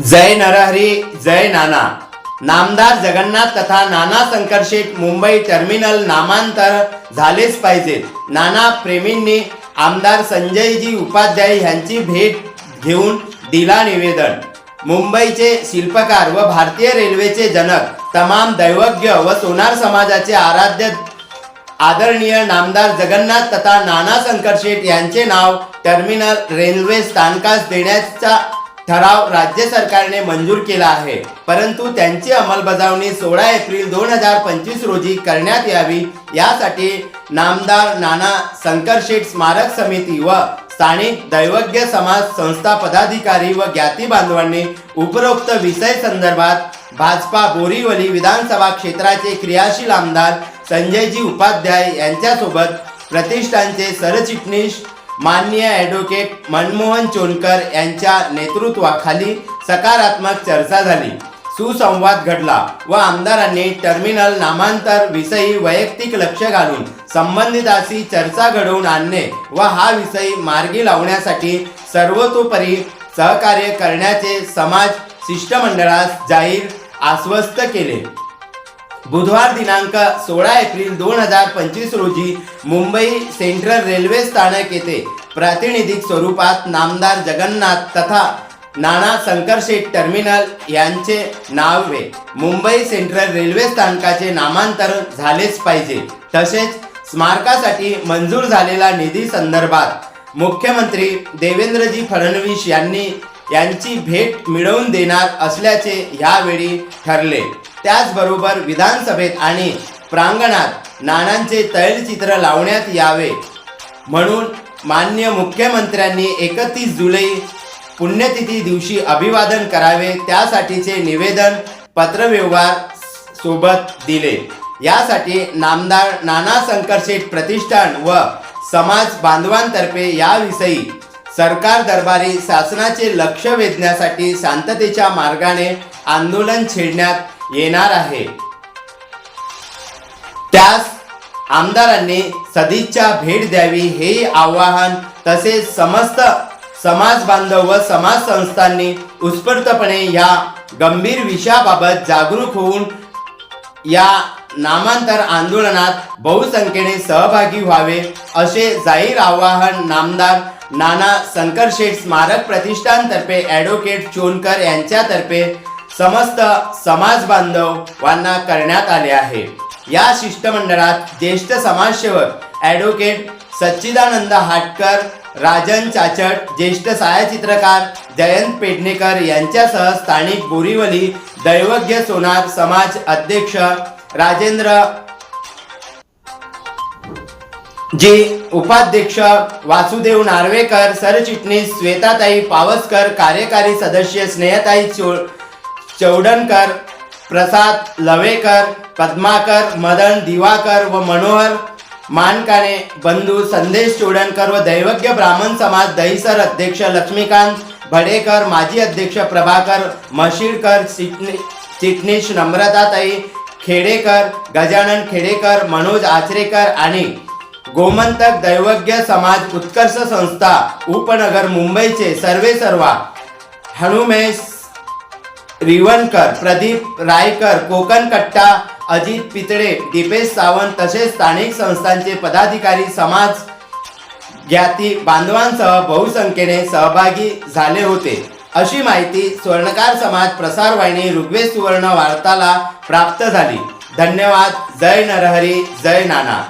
जय नरहरी जय नाना. नामदार जगन्नाथ तथा नाना संकर्षित मुंबई टर्मिनल नामांतर झालेच पाहिजे नाना प्रेमींनी आमदार संजयजी उपाध्याय यांची भेट घेऊन दिला निवेदन. मुंबईचे शिल्पकार व भारतीय रेल्वेचे जनक तमाम दैवज्ञ व सोनार समाजाचे आराध्य आदरणीय नामदार जगन्नाथ तथा नाना संकरशेठ यांचे नाव टर्मिनल रेल्वे स्थानकास देण्याचा ठराव राज्य सरकारने मंजूर केला आहे. परंतु त्यांची अंमलबजावणी सोळा एप्रिल दोन हजार पंचवीस रोजी करण्यात यावी यासाठी नामदार नाना संकरशेठ स्मारक समिती व स्थानिक दैवज्ञ समाज संस्था पदाधिकारी व ज्ञाती बांधवांनी उपरोक्त विषय संदर्भात भाजपा बोरीवली विधानसभा क्षेत्राचे क्रियाशील आमदार संजयजी उपाध्याय यांच्यासोबत प्रतिष्ठानचे सरचिटणीस माननीय ॲडव्होकेट मनमोहन चोनकर यांच्या नेतृत्वाखाली सकारात्मक चर्चा झाली. सुसंवाद घडला व आमदारांनी टर्मिनल नामांतर विषयी वैयक्तिक लक्ष घालून संबंधिताशी चर्चा घडवून आणणे व हा विषय मार्गी लावण्यासाठी सर्वतोपरी सहकार्य करण्याचे समाज शिष्टमंडळास जाहीर आश्वस्त केले. बुधवार दिनांक सोळा एप्रिल दोन हजार पंचवीस रोजी मुंबई सेंट्रल रेल्वे स्थानक येथे प्रातिनिधिक स्वरूपात नामदार जगन्नाथ तथा नाना संकरशेठ टर्मिनल यांचे नावे मुंबई सेंट्रल रेल्वे स्थानकाचे नामांतर झालेच पाहिजे. तसेच स्मारकासाठी मंजूर झालेला निधी संदर्भात मुख्यमंत्री देवेंद्रजी फडणवीस यांनी यांची भेट मिळवून देणार असल्याचे यावेळी ठरले. त्याचबरोबर विधानसभेत आणि प्रांगणात नानांचे तैलचित्र लावण्यात यावे. म्हणून मान्य मुख्यमंत्र्यांनी एकतीस जुलै पुण्यतिथी दिवशी अभिवादन करावे त्यासाठीचे निवेदन पत्रव्यवहार सोबत दिले. यासाठी नामदार नाना संकरशेठ प्रतिष्ठान व समाज बांधवांतर्फे याविषयी सरकार दरबारी शासनाचे लक्ष वेधण्यासाठी शांततेच्या मार्गाने आंदोलन छेडण्यात येणार आहे. त्यास आमदारांनी सदिच्छा भेट द्यावी हे आवाहन तसेच समस्त समाज बांधव व समाज संस्थांनी उत्स्फूर्तपणे या गंभीर विषयाबाबत जागरूक होऊन या नामांतर आंदोलनात बहुसंख्येने सहभागी व्हावे असे जाहीर आवाहन नामदार नाना संकरशेठ स्मारक प्रतिष्ठानतर्फे ॲडव्होकेट चोनकर यांच्यातर्फे समस्त समाज बांधवांना करण्यात आले आहे. या शिष्टमंडळात ज्येष्ठ समाजसेवक ॲडव्होकेट सच्चिदानंद हाटकर राजन चाचट ज्येष्ठ छायाचित्रकार जयंत पेडणेकर यांच्यासह स्थानिक बोरीवली दैवज्ञ सोनार समाज अध्यक्ष राजेंद्र जे उपाध्यक्ष वासुदेव नार्वेकर सरचिटणीस श्वेताताई पावसकर कार्यकारी सदस्य स्नेहताई चो चौडणकर प्रसाद लवेकर पद्माकर मदन दिवाकर व मनोहर मानकाने बंधू संदेश चोडणकर व दैवज्ञ ब्राह्मण समाज दहिसर अध्यक्ष लक्ष्मीकांत भडेकर माजी अध्यक्ष प्रभाकर मशीरकर चिटणी चिटणीस नम्रताताई खेडेकर गजानन खेडेकर मनोज आचरेकर आणि गोमंतक दैवज्ञ समाज उत्कर्ष संस्था उपनगर मुंबईचे सर्वे सर्वा हनुमेश रिवणकर प्रदीप रायकर कोकण कट्टा अजित पितळे दीपेश सावंत तसेच स्थानिक संस्थांचे पदाधिकारी समाज ज्ञाती बांधवांसह बहुसंख्येने सहभागी झाले होते. अशी माहिती स्वर्णकार समाज प्रसारवाहिनी ऋग्वेद सुवर्ण वार्ताला प्राप्त झाली. धन्यवाद. जय नरहरी. जय नाना.